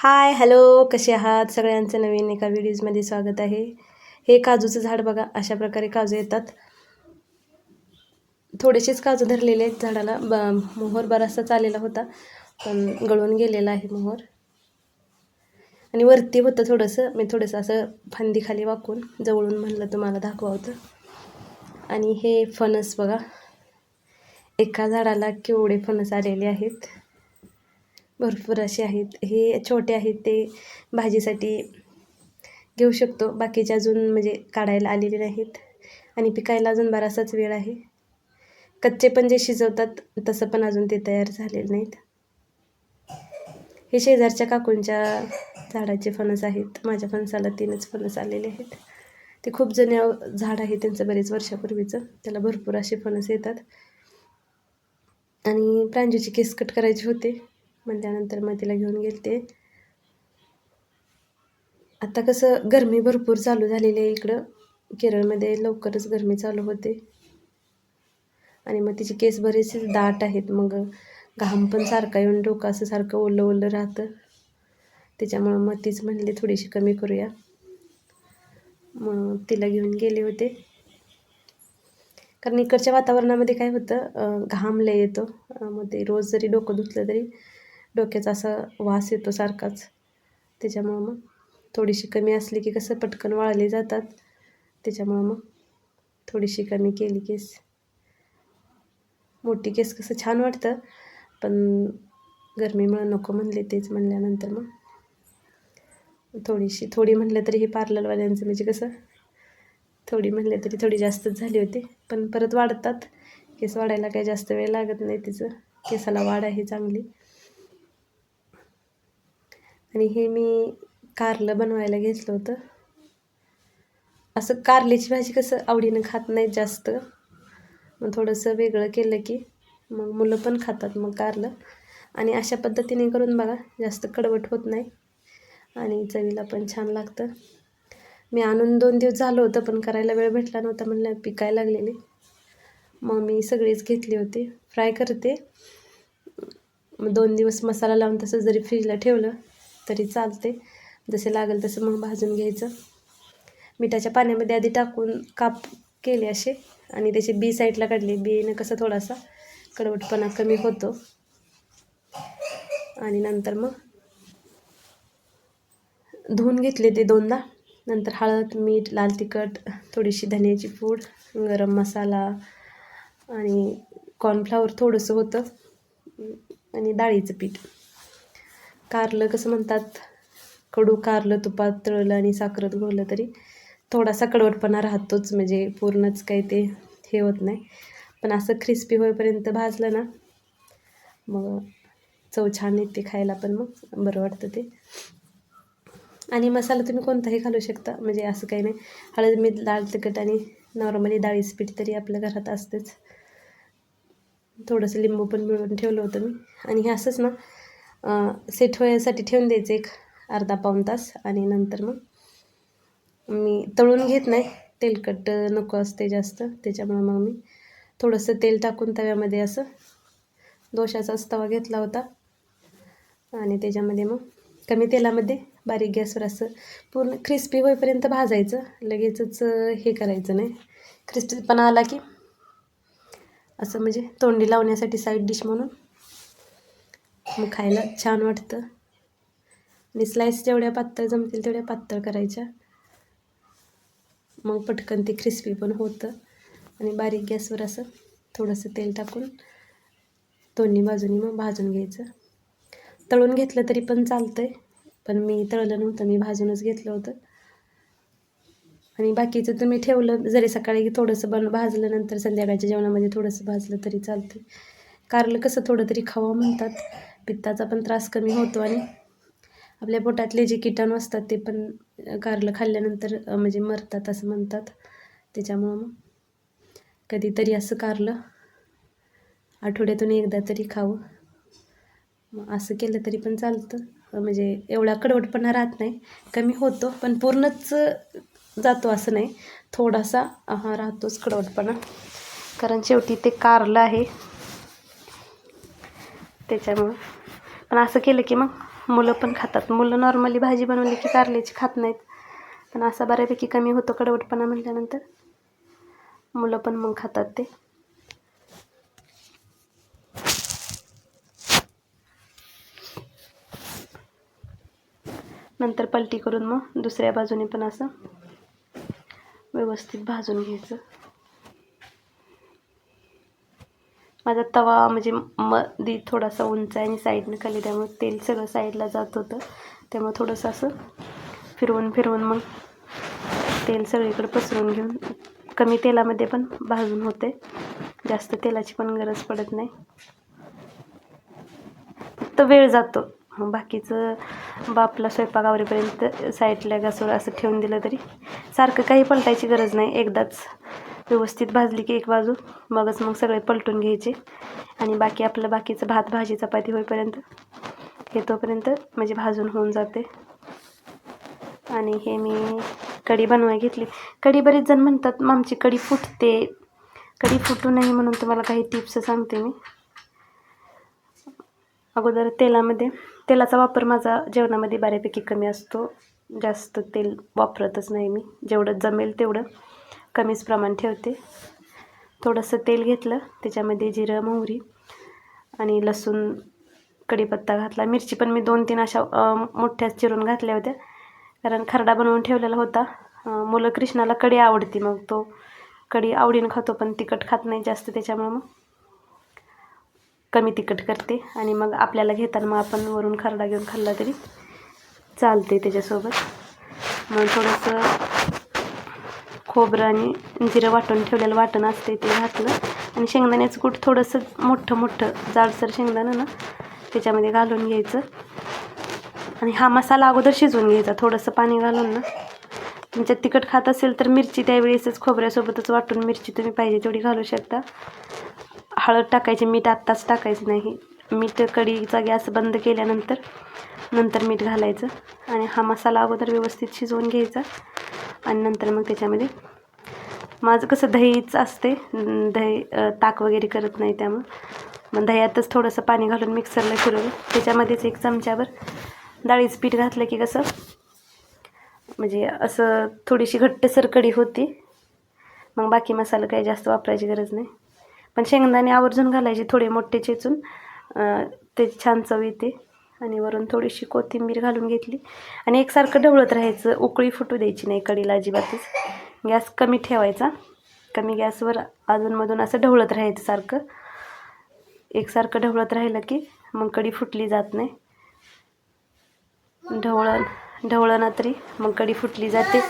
Hi hello कसे आहात? सगळ्यांचं नवीन एका व्हिडिओजमध्ये स्वागत आहे. हे काजूचं झाड बघा अशा प्रकारे काजू येतात. थोडेसेच काजू धरलेले आहेत झाडाला. ब मोहर बराचसाच चाललेला होता पण गळून गेलेला आहे मोहर. आणि वरती होतं थोडंसं. मी थोडंसं असं फांदीखाली वाकून जवळून म्हणलं तुम्हाला दाखवा होतं. आणि हे फणस बघा. एका झाडाला केवढे फणस आलेले आहेत. भरपूर असे आहेत. हे छोटे आहेत ते भाजीसाठी घेऊ शकतो. बाकीचे अजून म्हणजे काढायला आलेले नाहीत. आणि पिकायला अजून बराचसाच वेळ आहे. कच्चे पण जे शिजवतात तसं पण अजून ते तयार झालेले नाहीत. हे शेजारच्या काकूंच्या झाडाचे फणस आहेत. माझ्या फणसाला तीनच फणस आलेले आहेत. ते खूप जुन्या झाड आहे त्यांचं बरेच वर्षापूर्वीचं. त्याला भरपूर असे फणस येतात. आणि प्रांजूची केस कट करायचे होते. म्हटल्यानंतर मग तिला घेऊन गेलते. आता कसं गरमी भरपूर चालू झालेली आहे इकडं. केरळमध्ये लवकरच गरमी चालू होते. आणि मग तिचे केस बरेचसे दाट आहेत. मग घाम पण सारखा येऊन डोकं असं सारखं ओलं ओलं राहतं. त्याच्यामुळं मग तीच म्हणली थोडीशी कमी करूया. मग तिला घेऊन गेले होते. कारण इकडच्या वातावरणामध्ये काय होतं घाम लय येतो. मग ते रोज जरी डोकं धुतलं तरी डोक्याचा असा वास येतो सारखाच. त्याच्यामुळं मग थोडीशी कमी असली की कसं पटकन वाळले जातात. त्याच्यामुळं मग थोडीशी कमी केली केस. मोठी केस कसं छान वाटतं पण गरमीमुळं नको म्हणले तेच म्हणल्यानंतर मग थोडीशी थोडी म्हणलं तरी हे पार्लरवाल्यांचं म्हणजे कसं थोडी म्हणले तरी थोडी जास्तच झाली होती पण परत वाढतात. केस वाढायला काही जास्त वेळ लागत नाही तिचं केसाला वाढ आहे चांगली. आणि हे मी कारलं बनवायला घेतलं होतं. असं कारल्याची भाजी कसं आवडीनं खात नाहीत जास्त. मग थोडंसं वेगळं केलं की मग मुलं पण खातात मग कारलं. आणि अशा पद्धतीने करून बघा जास्त कडवट होत नाही. आणि चवीला पण छान लागतं. मी आणून दोन दिवस झालं होतं पण करायला वेळ भेटला नव्हता म्हणलं पिकाय लागलेली. मग मी सगळीच घेतली होती. फ्राय करते. मग दोन दिवस मसाला लावून तसं जरी फ्रीजला ठेवलं तरी चालते. जसे लागेल तसं मग भाजून घ्यायचं. मिठाच्या पाण्यामध्ये आधी टाकून काप केले असे. आणि त्याचे बी साईडला काढले. बीनं कसं थोडासा कडवटपणा कमी होतो. आणि नंतर मग धुवून घेतले ते दोनदा. नंतर हळद मीठ लाल तिखट थोडीशी धन्याची पूड गरम मसाला आणि कॉर्नफ्लावर थोडंसं होतं. आणि डाळीचं पीठ. कारलं कसं म्हणतात? कडू कारलं तुपात तळलं आणि साखरत घोळलं तरी थोडासा कडवटपणा राहतोच. म्हणजे पूर्णच काही ते हे होत नाही. पण असं क्रिस्पी होईपर्यंत भाजलं ना मग चव छान येते खायला पण मग. बरं वाटतं ते. आणि मसाला तुम्ही कोणताही घालू शकता. म्हणजे असं काही नाही. हळद मीठ डाळ तिखट आणि नॉर्मली डाळीचं पीठ तरी आपल्या घरात असतेच. थोडंसं लिंबू पण मिळवून ठेवलं होतं मी. आणि हे असंच ना सेट होण्यासाठी ठेवून द्यायचं एक अर्धा पाऊण तास आणि नंतर मग मी तळून घेत नाही. तेलकट नको असते जास्त त्याच्यामुळं मग मी थोडंसं तेल टाकून तव्यामध्ये असं दोशाचाच तवा घेतला होता. आणि त्याच्यामध्ये मग कमी तेलामध्ये बारीक गॅसवर असं पूर्ण क्रिस्पी होईपर्यंत भाजायचं. लगेचच हे करायचं नाही. क्रिस्पीपणा आला की असं म्हणजे तोंडी लावण्यासाठी साईड डिश म्हणून मग खायला छान वाटतं. आणि स्लाईस जेवढ्या पातळ जमतील तेवढ्या पातळ करायच्या. मग पटकन ते क्रिस्पी पण होतं. आणि बारीक गॅसवर असं थोडंसं तेल टाकून दोन्ही बाजूनी मग भाजून घ्यायचं. तळून घेतलं तरी पण चालतं आहे पण मी तळलं नव्हतं मी भाजूनच घेतलं होतं. आणि बाकीचं तुम्ही ठेवलं जरी सकाळी थोडंसं बन भाजलं नंतर संध्याकाळच्या जेवणामध्ये थोडंसं भाजलं तरी चालतं कारलं कसं थोडं तरी खावं म्हणतात. पित्ताचा पण त्रास कमी होतो आणि आपल्या पोटातले जे किटाणू असतात ते पण कारलं खाल्ल्यानंतर म्हणजे मरतात असं म्हणतात. त्याच्यामुळं मग कधीतरी असं कारलं आठवड्यातून एकदा तरी खावं. मग असं केलं तरी पण चालतं. म्हणजे एवढा कडवटपणा राहत नाही. कमी होतो पण पूर्णच जातो असं नाही. थोडासा हा राहतोच कडवटपणा. कारण शेवटी ते कारलं आहे. त्याच्यामुळं. पण असं केलं की मग मुलं पण खातात. मुलं नॉर्मली भाजी बनवली की कारल्याची खात नाहीत. पण असा बऱ्यापैकी कमी होतो कडवटपणा म्हटल्यानंतर. मुलं पण मग खातात ते. नंतर पलटी करून मग दुसऱ्या बाजूने पण असं व्यवस्थित भाजून घ्यायचं. माझा तवा म्हणजे मधी थोडासा उंच आहे आणि साईडनं खाली त्यामुळे तेल सगळं साईडला जात होतं. त्यामुळे थोडंसं असं फिरवून फिरवून मग तेल सगळीकडे पसरून घेऊन कमी तेलामध्ये पण भाजून होते. जास्त तेलाची पण गरज पडत नाही. फक्त वेळ जातो. मग बाकीचं बापला स्वयंपाक आवरेपर्यंत साईडला गॅसवर असं ठेवून दिलं तरी सारखं काही पलटायची गरज नाही. एकदाच व्यवस्थित भाजली की एक बाजू मगच मग सगळे पलटून घ्यायचे. आणि बाकी आपलं बाकीचं भात भाजी चपाती होईपर्यंत हे तोपर्यंत म्हणजे भाजून होऊन जाते. आणि हे मी कढी बनवाय घेतली. कढी बरेच जण म्हणतात मग आमची कढी फुटते. कढी फुटू नये म्हणून तुम्हाला काही टिप्स सांगते मी. अगोदर तेलामध्ये तेलाचा वापर माझा जेवणामध्ये बऱ्यापैकी कमी असतो. जास्त तेल वापरतच नाही मी. जेवढं जमेल तेवढं. कमीच प्रमाण ठेवते. थोडंसं तेल घेतलं त्याच्यामध्ये जिरं मोहरी आणि लसूण कढीपत्ता घातला. मिरची पण मी दोन तीन अशा अं, मोठ्या चिरून घातल्या होत्या. कारण खरडा बनवून ठेवलेला होता. मुलं कृष्णाला कढी आवडती मग तो कढी आवडीनं खातो पण तिखट खात नाही जास्त त्याच्यामुळं मग. कमी तिखट करते आणि मग आपल्याला घेताना मग आपण वरून खरडा घेऊन खाल्ला तरी चालते त्याच्यासोबत. मग थोडंसं खोबरं आणि जिरं वाटून ठेवलेलं वाटण असते ते घातलं. आणि शेंगदाण्याचं कूट थोडंसं मोठं मोठं जाडसर शेंगदाणं ना त्याच्यामध्ये घालून घ्यायचं. आणि हा मसाला अगोदर शिजवून घ्यायचा थोडंसं पाणी घालून ना. तुमच्यात तिखट खात असेल तर मिरची त्यावेळेसच खोबऱ्यासोबतच वाटून मिरची तुम्ही पाहिजे तेवढी घालू शकता. हळद टाकायची मीठ आत्ताच टाकायचं नाही. मीठ कढीचा गॅस बंद केल्यानंतर नंतर मीठ घालायचं. आणि हा मसाला अगोदर व्यवस्थित शिजवून घ्यायचा. आणि नंतर मग त्याच्यामध्ये माझं कसं दहीच असते दही ताक वगैरे करत नाही त्यामुळं. मग दह्यातच थोडंसं पाणी घालून मिक्सरला फिरवलं. त्याच्यामध्येच एक चमच्यावर डाळीचं पीठ घातलं की कसं म्हणजे असं थोडीशी घट्टसर कढी होती. मग बाकी मसाला काही जास्त वापरायची गरज नाही. पण शेंगदाणे आवर्जून घालायचे थोडे मोठे चेचून ते छान चव येते. आणि वरून थोडीशी कोथिंबीर घालून घेतली. आणि एकसारखं ढवळत राहायचं. उकळी फुटू द्यायची नाही कढीला अजिबातच. गॅस कमी ठेवायचा. कमी गॅसवर अजूनमधून असं ढवळत राहायचं सारखं. एकसारखं ढवळत राहिलं की मग कढी फुटली जात नाही. ढवळण ढवळणा तरी मग कढी फुटली जाते.